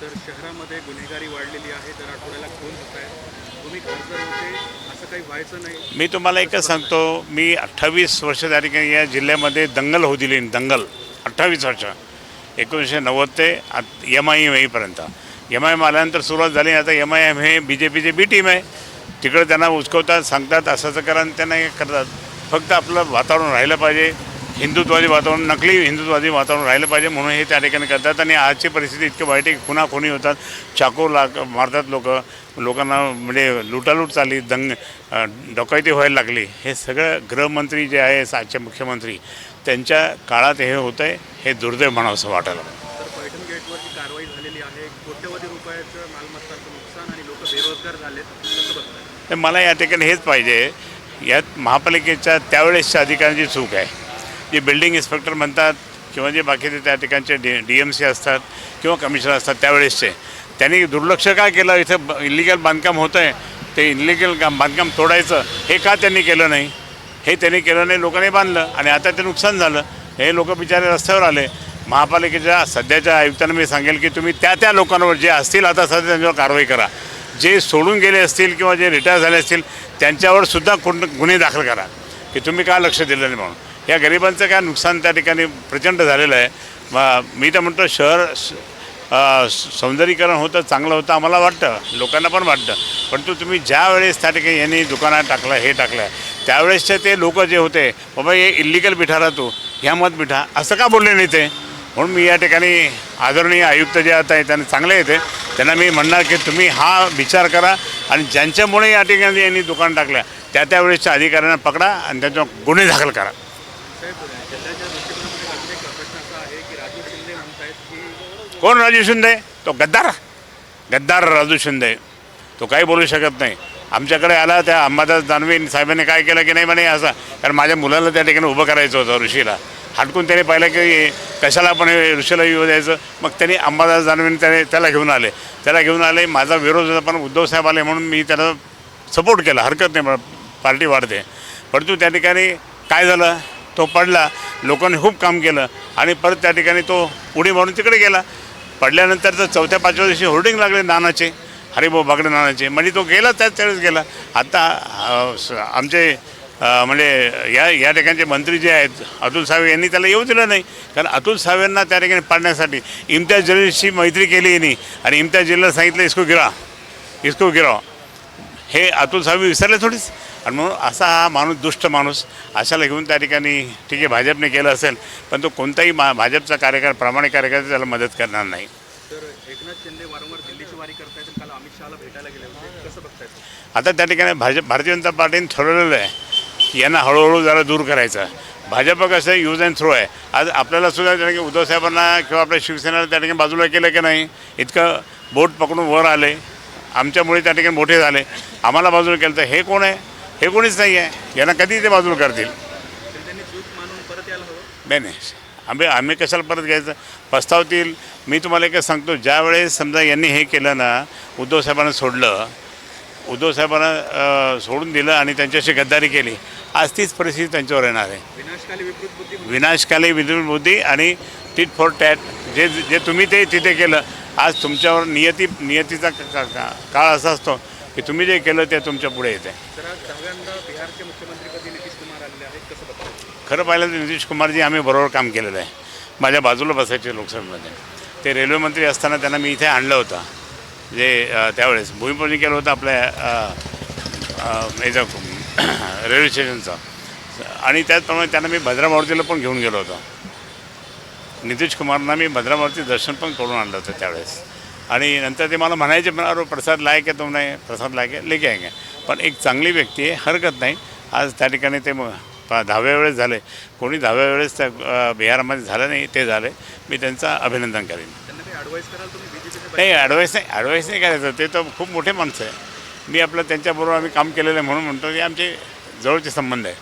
तर शहरामध्ये गुन्हेगारी वाढलेली आहे दर आठवड्याला खून होत आहे. तुम्ही खासदार होते असं काही व्हायचं नाही. मी तुम्हाला एकच सांगतो मी अठ्ठावीस वर्ष त्या ठिकाणी या जिल्ह्यामध्ये दंगल होऊ दिली दंगल. अठ्ठावीस वर्ष. एकोणीसशे नव्वद ते एम आय एम येईपर्यंत. एम आय एम आल्यानंतर सुरुवात झाली आता एम आय एम हे बी जे पीची बी टीम आहे. तिकडे त्यांना उचकवतात सांगतात असं करा आणि त्यांना हे करतात. फक्त आपलं वातावरण राहिलं पाहिजे. हिंदुत्वादी वातावरण नकली हिंदुत्वादी वातावरण राहिलं पाहिजे म्हणून हे त्या ठिकाणी करतात. आणि आजची परिस्थिती इतकी वाईट आहे की खुना खुनी होतात. चाकू लाग मारतात लोक. लोकांना म्हणजे लुटालूट चालली दंग डकायती व्हायला लागली. हे सगळं गृहमंत्री जे आहे आजचे मुख्यमंत्री त्यांच्या काळात हे होतं आहे हे दुर्दैव म्हणावं असं वाटायला कारवाई झालेली आहे. कोट्यवधी रुपयाचं मालमत्ताचं नुकसान आणि लोक बेरोजगार तर मला या ठिकाणी हेच पाहिजे. यात महापालिकेच्या त्यावेळेसच्या अधिकाऱ्यांची चूक आहे. जे बिल्डिंग इन्स्पेक्टर म्हणतात किंवा जे बाकीचे त्या ठिकाणचे डी डी एम सी असतात किंवा कमिशनर असतात त्यावेळेसचे त्यांनी दुर्लक्ष का केलं? इथं इलिगल बांधकाम होतं आहे ते इलिगल काम बांधकाम तोडायचं हे का त्यांनी केलं नाही? हे त्यांनी केलं नाही लोकांनी बांधलं आणि आता ते नुकसान झालं. हे लोक बिचारे रस्त्यावर आले. महापालिकेच्या सध्याच्या आयुक्तांना मी सांगेल की तुम्ही त्या त्या लोकांवर जे असतील आता सध्या त्यांच्यावर कारवाई करा. जे सोडून गेले असतील किंवा जे रिटायर झाले असतील त्यांच्यावर सुद्धा कोण गुन्हे दाखल करा. की तुम्ही का लक्ष दिलं नाही म्हणून? या गरिबांचं काय नुकसान त्या ठिकाणी प्रचंड झालेलं आहे. म- मी तर म्हणतो शहर सौंदर्यीकरण होतं चांगलं होतं आम्हाला वाटतं लोकांना पण वाटतं. परंतु तुम्ही ज्या वेळेस त्या ठिकाणी यांनी दुकानात टाकलं हे टाकलं त्यावेळेसचे ते लोक जे होते बाबा हे इल्लिगल बिठा राहतो ह्या मत बिठा. असं का बोलले नाही ते? म्हणून मी या ठिकाणी आदरणीय आयुक्त जे आता आहे त्यांना चांगले येते. त्यांना मी म्हणणार की तुम्ही हा विचार करा आणि ज्यांच्यामुळे या ठिकाणी यांनी दुकान टाकल्या त्या त्यावेळेसच्या अधिकाऱ्यांना पकडा आणि त्यांच्यावर गुन्हे दाखल करा. कोण राजू शिंदे? तो गद्दार. गद्दार राजू शिंदे. तो काही बोलू शकत नाही. आमच्याकडे आला त्या अंबादास दानवे साहेबांनी काय केलं की नाही म्हणे असं. कारण माझ्या मुलाला त्या ठिकाणी उभं करायचं होतं ऋषीला. हटकून त्याने पाहिलं की कशाला पण ऋषीला येऊ द्यायचं. मग त्यांनी अंबादास दानवेने त्याने त्याला घेऊन आले. त्याला घेऊन आले. माझा विरोध होता पण उद्धव साहेब आले म्हणून मी त्याला सपोर्ट केला. हरकत नाही पार्टी वाढते. परंतु त्या ठिकाणी काय झालं? तो पडला लोकांनी खूप काम केलं आणि परत त्या ठिकाणी तो उडी मारून तिकडे गेला. पडल्यानंतर तर चौथ्या पाचव्या दिवशी होर्डिंग लागले नानाचे हरिभाऊ बागडे नानाचे. म्हणजे तो गेला त्याच त्यावेळेस गेला. आता स- आमचे म्हणजे या या ठिकाणचे मंत्री जे आहेत अतुल सावे यांनी त्याला येऊ दिलं नाही. कारण अतुल सावेंना त्या ठिकाणी पाडण्यासाठी इम्तियाज जलीलशी मैत्री केली यांनी. आणि इम्तियाज जलीलला सांगितलं इसको गिरा इसको गिराव हे अतुल साहेब विसरले थोडीच. आणि म्हणून असा हा माणूस दुष्ट माणूस अशाला घेऊन त्या ठिकाणी ठीक आहे भाजपने केलं असेल पण तो कोणताही मा भाजपचा कार्यकर प्रामाणिक कार्यकर्ता त्याला मदत करणार नाही. तर एकनाथ शिंदे वारंवार दिल्लीची वारी करतायत आणि काल अमित शहाला भेटायला गेले होते. कसं बघतायत? आता त्या ठिकाणी भाजप भारतीय जनता पार्टीने ठरवलेलं आहे की यांना हळूहळू जरा दूर करायचं. भाजप कसं आहे यूज अँड थ्रो आहे. आज आपल्याला सुद्धा त्या ठिकाणी उद्धव साहेबांना किंवा आपल्या शिवसेनेला त्या ठिकाणी बाजूला केलं की नाही इतकं बोट पकडून वर आले. आमच्यामुळे त्या ठिकाणी मोठे झाले. आम्हाला बाजूला केलं तर हे कोण आहे? हे कोणीच नाही आहे. यांना कधी ते बाजूला करतील? नाही नाही. आम्ही आम्ही कशाला परत घ्यायचं? पस्तावतील. मी तुम्हाला एकच सांगतो ज्यावेळेस समजा यांनी हे केलं ना उद्धव साहेबांना सोडलं उद्धव साहेबांना सोडून दिलं आणि त्यांच्याशी गद्दारी केली आज तीच परिस्थिती त्यांच्यावर येणार आहे. विनाशकाली विद्युत बुद्धी आणि टीट फॉर टॅट जे जे तुम्ही ते तिथे केलं आज तुमच्यावर नियती नियतीचा काळ असा असतो की तुम्ही जे केलं ते तुमच्यापुढे येते. खरं पाहिलं तर नितीश कुमारजी आम्ही बरोबर काम केलेलं आहे. माझ्या बाजूला बसायचे लोकसभेमध्ये. ते रेल्वे मंत्री असताना त्यांना मी इथे आणलं होतं. जे त्यावेळेस भूमिपूजन केलं होतं आपल्या याचं रेल्वे स्टेशनचं. आणि त्याचप्रमाणे त्यांना मी भद्रा मारुतीला पण घेऊन गेलो होतो. नितीश कुमारना मी भद्रा मारुती दर्शन पण करून आणलं होतं त्यावेळेस. आणि नंतर ते मला म्हणायचे पण अरे प्रसाद लायक आहे तुम नाही प्रसाद लायक आहे लेके आहे. पण एक चांगली व्यक्ती आहे हरकत नाही. आज त्या ठिकाणी ते मग दहाव्या वेळेस झाले. कोणी दहाव्या वेळेस त्या बिहारमध्ये झालं नाही ते झाले. मी त्यांचं अभिनंदन करेन. नाही ॲडवाईस नाही ॲडवाईस नाही करायचं. ते तर खूप मोठे माणसं आहे. मी आपलं त्यांच्याबरोबर आम्ही काम केलेलं आहे म्हणून म्हणतो की आमचे जवळचे संबंध आहे.